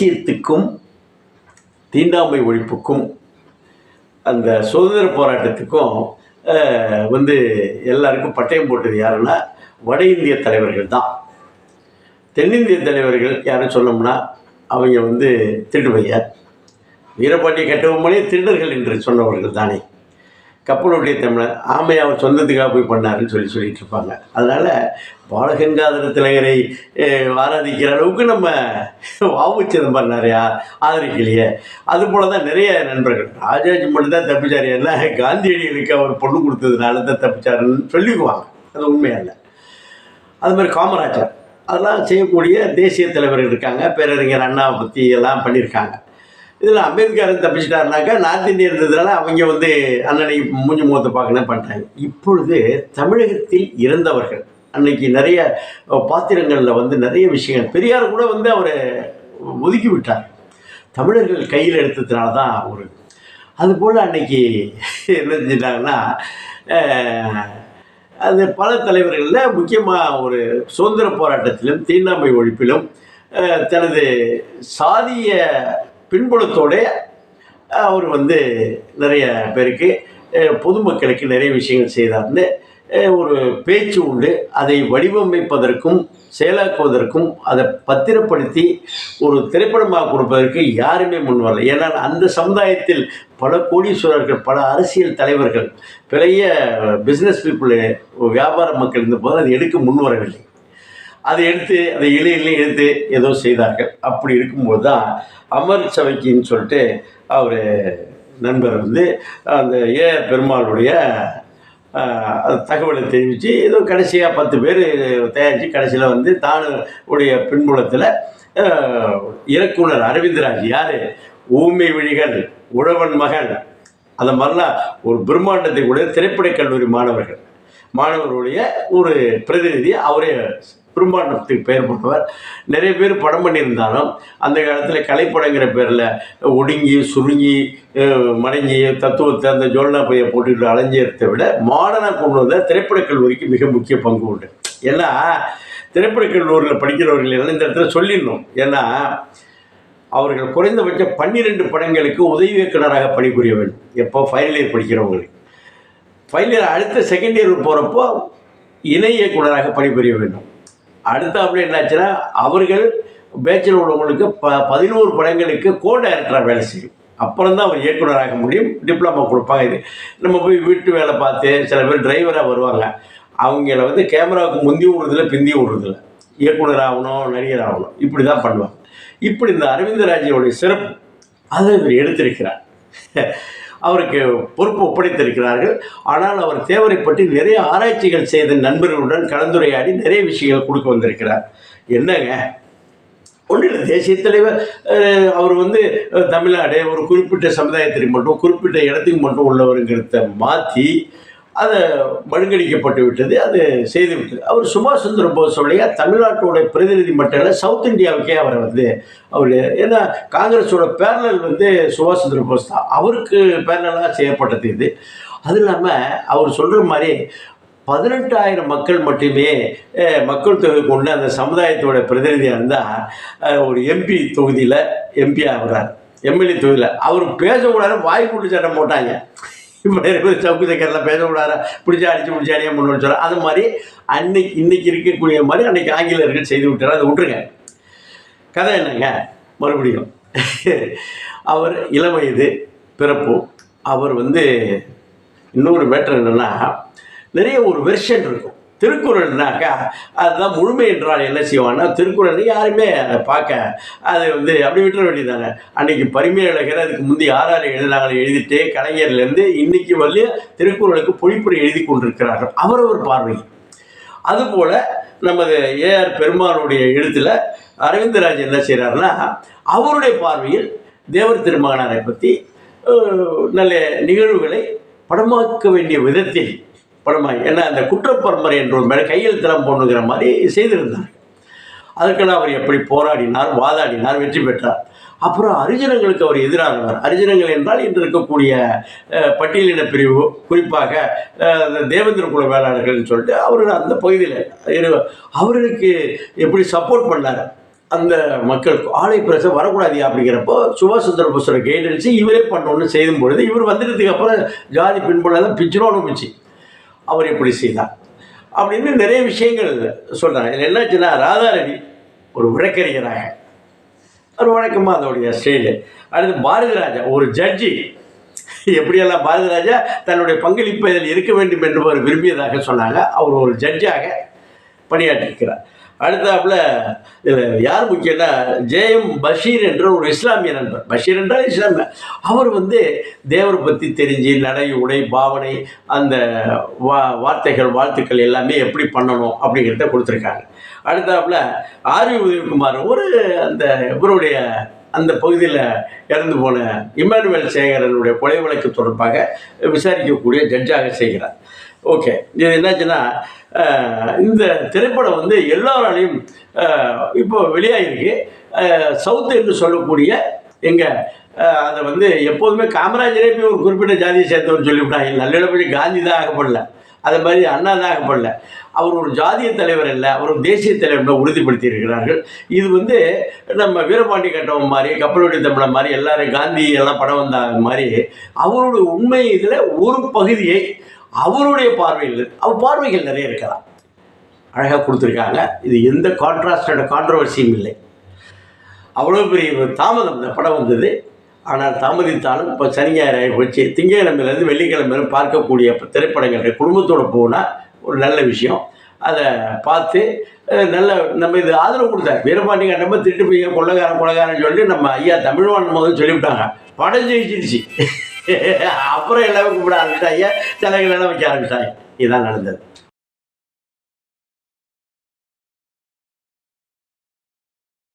ஐக்கியத்துக்கும் தீண்டாமை ஒழிப்புக்கும் அந்த சுதந்திர போராட்டத்துக்கும் வந்து எல்லாருக்கும் பட்டயம் போட்டது யாருன்னா வட இந்திய தலைவர்கள் தான். தென்னிந்திய தலைவர்கள் யாரும் சொன்னோம்னா அவங்க வந்து திருடுவையர். வீரபாண்டிய கட்டபொம்மனே திருடர்கள் என்று சொன்னவர்கள் தானே. கப்பலுடைய தமிழர் ஆமை அவர் சொந்தத்துக்காக போய் பண்ணாருன்னு சொல்லி சொல்லிட்டு இருப்பாங்க அதனால் பாலகங்காதர திலகரை ஆராதிக்கிற அளவுக்கு நம்ம வாவு சிதம்பரம் நிறையா ஆதரிக்கலையே. அது போல தான் நிறைய நண்பர்கள். ராஜாஜி மட்டும் தான் தப்பிச்சார். ஏன்னா காந்தியடிகளுக்கு அவர் பொண்ணு கொடுத்ததுனால தான் தப்பிச்சாருன்னு சொல்லிக்குவாங்க. அது உண்மையல்ல அது மாதிரி காமராஜர். அதெல்லாம் செய்யக்கூடிய தேசிய தலைவர்கள் இருக்காங்க. பேரறிஞர் அண்ணாவை பற்றி எல்லாம் பண்ணியிருக்காங்க. இதில் அம்பேத்கர் தப்பிச்சிட்டாருனாக்கா நார்த் இந்தியா இருந்ததுனால அவங்க வந்து அண்ணனை மூஞ்சி முகத்தை பார்க்கணும் பண்ணிட்டாங்க. இப்பொழுது தமிழகத்தில் இறந்தவர்கள் அன்னைக்கு நிறைய பாத்திரங்களில் வந்து நிறைய விஷயங்கள் பெரியார் கூட வந்து அவரை ஒதுக்கி விட்டார். தமிழர்கள் கையில் எடுத்ததுனால தான் ஒரு அதுபோல் அன்னைக்கு என்ன செஞ்சிட்டாங்கன்னா அது பல தலைவர்களில் முக்கியமாக ஒரு சுதந்திர போராட்டத்திலும் தீண்டாமை ஒழிப்பிலும் தனது சாதிய பின்புலத்தோட அவர் வந்து நிறைய பேருக்கு பொதுமக்களுக்கு நிறைய விஷயங்கள் செய்தார்னு ஒரு பேச்சு உண்டு. அதை வடிவமைப்பதற்கும் செயலாக்குவதற்கும் அதை பத்திரப்படுத்தி ஒரு திரைப்படமாக கொடுப்பதற்கு யாருமே முன் வரல. ஏன்னா அந்த சமுதாயத்தில் பல கோடீஸ்வரர்கள் பல அரசியல் தலைவர்கள் பெரிய பிஸ்னஸ் பீப்புள் வியாபார மக்கள் இருந்தபோது அதை எடுக்க முன் வரவில்லை. அதை எடுத்து அதை இலையிலையும் எடுத்து ஏதோ செய்தார்கள். அப்படி இருக்கும்போது தான் அமர் சபைக்குன்னு சொல்லிட்டு அவர் நண்பர் வந்து அந்த ஏ பெருமாளுடைய தகவலை தெரிவித்து ஏதோ கடைசியாக பத்து பேர் தயாரித்து கடைசியில் வந்து தானுடைய உடைய பின்புலத்தில் இயக்குனர் அரவிந்தராஜ் யார்? ஊமை விழிகள் உழவன் மகன் அந்த மாதிரிலாம் ஒரு பிரம்மாண்டத்தை கூட திரைப்படக் கல்லூரி மாணவர்கள் மாணவருடைய ஒரு பிரதிநிதி அவரே பிரம்மாண்டத்துக்கு பெயர் போட்டவர். நிறைய பேர் படம் பண்ணியிருந்தாலும் அந்த காலத்தில் கலைப்படங்கிற பேரில் ஒடுங்கி சுருங்கி மறைஞ்சி மடங்கி தத்துவத்தை அந்த ஜோல்னா பையை போட்டுக்கிட்டு அலைஞ்சேறதை விட மாடர்னாக கொண்டு வந்த திரைப்படக் கல்லூரிக்கு மிக முக்கிய பங்கு உண்டு. ஏன்னா திரைப்படக் கல்லூரியில் படிக்கிறவர்கள் எல்லாம் இந்த இடத்துல சொல்லிடணும். ஏன்னா அவர்கள் குறைந்தபட்சம் பன்னிரெண்டு படங்களுக்கு உதவி இயக்குனராக பணிபுரிய வேண்டும். எப்போ? ஃபைனல் இயர் படிக்கிறவங்களுக்கு. ஃபைனல் இயர் அடுத்த செகண்ட் இயர் போகிறப்போ இணை இயக்குனராக பணிபுரிய வேண்டும். அடுத்து அப்படி என்னாச்சுன்னா அவர்கள் பேச்சில் உள்ளவங்களுக்கு ப பதினோரு படங்களுக்கு கோ டைரக்டராக வேலை செய்யும். அப்புறம் தான் அவர் இயக்குனராக முடியும் டிப்ளமா கொடுப்பாங்க. இது நம்ம போய் வீட்டு வேலை பார்த்து சில பேர் டிரைவராக வருவாங்க. அவங்கள வந்து கேமராவுக்கு முந்தி விடுறதில்ல பிந்தி விடுறதில்ல. இயக்குனர் ஆகணும் நடிகர் ஆகணும். இப்படி தான் பண்ணுவாங்க. இப்படி இந்த அரவிந்தராஜியோடைய சிறப்பு அதை இவர் எடுத்திருக்கிறார். அவருக்கு பொறுப்பு ஒப்படைத்திருக்கிறார்கள். ஆனால் அவர் தேவரை பற்றி நிறைய ஆராய்ச்சிகள் செய்த நண்பர்களுடன் கலந்துரையாடி நிறைய விஷயங்கள் கொடுக்க வந்திருக்கிறார். என்னங்க? ஒன்றில் தேசிய தலைவர் அவர் வந்து தமிழ்நாடு ஒரு குறிப்பிட்ட சமுதாயத்திற்கு மட்டும் குறிப்பிட்ட இடத்துக்கு மட்டும் உள்ளவருங்கிறத மாற்றி அதை மழுங்கடிக்கப்பட்டு விட்டது அது செய்து விட்டது. அவர் சுபாஷ் சந்திர போஸோடைய தமிழ்நாட்டோட பிரதிநிதி மட்டும் இல்லை சவுத் இந்தியாவுக்கே அவரை வந்து அவர் ஏன்னா காங்கிரஸோட பேரலல் வந்து சுபாஷ் சந்திர போஸ் தான். அவருக்கு பேரலாக செய்யப்பட்டது இது. அது இல்லாமல் அவர் சொல்கிற மாதிரி பதினெட்டாயிரம் மக்கள் மட்டுமே மக்கள் தொகை கொண்டு அந்த சமுதாயத்தோட பிரதிநிதியாக இருந்தால் ஒரு எம்பி தொகுதியில் எம்பி ஆகிறார். எம்எல்ஏ தொகுதியில். அவர் பேசக்கூடாது வாய்ப்புட்டு சட்டம் போட்டாங்க. சவுக்கு பேச பேசக்கூடாது. பிடிச்சா அடிச்சு பிடிச்சி அடியா முன்னோடி சொல்கிறார் அது மாதிரி அன்னைக்கு இன்னைக்கு இருக்கக்கூடிய மாதிரி அன்னைக்கு ஆங்கிலர்கள் செய்து விட்டார் அதை விட்டுருங்க. கதை என்னங்க? மறுபடியும். அவர் இளம் வயது பிறப்பு. அவர் வந்து இன்னொரு மேட்டர் என்னென்னா நிறைய ஒரு வெர்ஷன் இருக்கும். திருக்குறள்னாக்கா அதுதான் முழுமை என்றால் என்ன செய்வான்னா திருக்குறள் யாருமே அதை பார்க்க அது வந்து அப்படி விட்டுற வேண்டியதானே அன்னைக்கு பரிமையழகர் அதுக்கு முந்தி ஆறாறு எழுதினாங்க எழுதிட்டு கலைஞர்லேருந்து இன்னைக்கு வந்து திருக்குறளுக்கு பொழிப்புரை எழுதி கொண்டிருக்கிறார்கள். அவரவர் பார்வை. அதுபோல் நமது ஏஆர் பெருமானுடைய எழுத்தில் அரவிந்தராஜ் என்ன செய்கிறாருன்னா அவருடைய பார்வையில் தேவர் திருமகனாரை பற்றி நல்ல நிகழ்வுகளை படமாக்க வேண்டிய விதத்தில் படமா ஏன்னா அந்த குற்றப்பரம்பரை என்ற ஒரு மேலே கையெழுத்தெல்லாம் போடணுங்கிற மாதிரி செய்திருந்தார். அதற்கெல்லாம் அவர் எப்படி போராடினார் வாதாடினார் வெற்றி பெற்றார். அப்புறம் அரிஜனங்களுக்கு அவர் எதிரானவர். அரிஜனங்கள் என்றால் இன்று இருக்கக்கூடிய பட்டியலின பிரிவு குறிப்பாக தேவேந்திர குல வேளாளர்கள்னு சொல்லிட்டு அவர் அந்த பகுதியில் இரு அவர்களுக்கு எப்படி சப்போர்ட் பண்ணார்? அந்த மக்களுக்கு ஆலை பிரச வரக்கூடாது அப்படிங்கிறப்போ சுபாஷ் சந்திர போஸோட கைடன்ஸு இவரே பண்ணணும்னு செய்யும் பொழுது இவர் வந்துட்டதுக்கு அப்புறம் ஜாதி பின்புலம் பிச்சிரோன்னு போச்சு. அவர் எப்படி செய்தார். அப்படின்னு நிறைய விஷயங்கள் சொல்கிறாங்க இதில் என்னாச்சுன்னா ராதாரவி ஒரு வழக்கறிஞராக. ஒரு வழக்கமாக அதோடைய ஸ்டைலு. அடுத்து பாரதி ராஜா ஒரு ஜட்ஜி எப்படியெல்லாம் பாரதி ராஜா தன்னுடைய பங்களிப்பு இதில் இருக்க வேண்டும் என்று அவர் விரும்பியதாக சொன்னாங்க. அவர் ஒரு ஜட்ஜாக பணியாற்றிருக்கிறார் அடுத்தாப்புல இதில் யார் முக்கியம்னா ஜேஎம் பஷீர் என்ற ஒரு இஸ்லாமிய நண்பர். பஷீர் என்றால் இஸ்லாமிய. அவர் வந்து தேவரை பற்றி தெரிஞ்சு நடை உடை பாவனை அந்த வா வார்த்தைகள் வாழ்த்துக்கள் எல்லாமே எப்படி பண்ணணும் அப்படிங்கிறத கொடுத்துருக்காங்க. அடுத்தாப்புல ஆர்வி உதயகுமார் ஒரு அந்த இவருடைய அந்த பகுதியில் இறந்து போன இமானுவேல் சேகரனுடைய கொலை வழக்கு தொடர்பாக விசாரிக்கக்கூடிய ஜட்ஜாக செய்கிறார். ஓகே இது என்னாச்சுன்னா இந்த திரைப்படம் வந்து எல்லாராலையும் இப்போ வெளியாகிருக்கு சவுத் என்று சொல்லக்கூடிய எங்கள் அதை வந்து எப்போதுமே காமராஜரே போய் ஒரு குறிப்பிட்ட ஜாதியை சேர்ந்தவர் சொல்லிவிட்டாங்க. நல்லிடப்படி காந்தி தான் ஆகப்படல. அதை மாதிரி அண்ணா தான் ஆகப்படல. அவர் ஒரு ஜாதிய தலைவர் இல்லை அவர் ஒரு தேசிய தலைவர் உறுதிப்படுத்தி இருக்கிறார்கள் இது வந்து நம்ம வீரபாண்டி கட்டவன் மாதிரி கப்பலோடி தமிழன் மாதிரி எல்லாரும் காந்தி எல்லாம் படம் வந்த மாதிரி அவருடைய உண்மை இதில் ஒரு பகுதியை அவருடைய பார்வையில் அவர் பார்வைகள் நிறைய இருக்கலாம். அழகாக கொடுத்துருக்காங்க. இது எந்த கான்ட்ராஸ்டோட கான்ட்ரவர்சியும் இல்லை. அவ்வளோ பெரிய தாமதம் இந்த படம் வந்தது. ஆனால் தாமதித்தாலும் இப்போ சனி ஞாயிறு ஆகி போச்சு. திங்கக்கிழமையிலேருந்து வெள்ளிக்கிழமை பார்க்கக்கூடிய திரைப்படங்கள் குடும்பத்தோடு போனால் ஒரு நல்ல விஷயம். அதை பார்த்து நல்ல நம்ம இது ஆதரவு கொடுத்தேன் வீரபாண்டி நம்ம திருட்டு போய் கொள்ளக்காரன் கொள்ளக்காரன் சொல்லி நம்ம ஐயா தமிழ்வான் முதல் சொல்லிவிட்டாங்க. படம் ஜெயிச்சிருச்சு. அப்புறம் எல்லாமே கும்பிட ஆரம்பிச்சிட்டாங்க சிலைகள் எல்லாம் வைக்க ஆரம்பிச்சிட்டாங்க இதுதான் நடந்தது.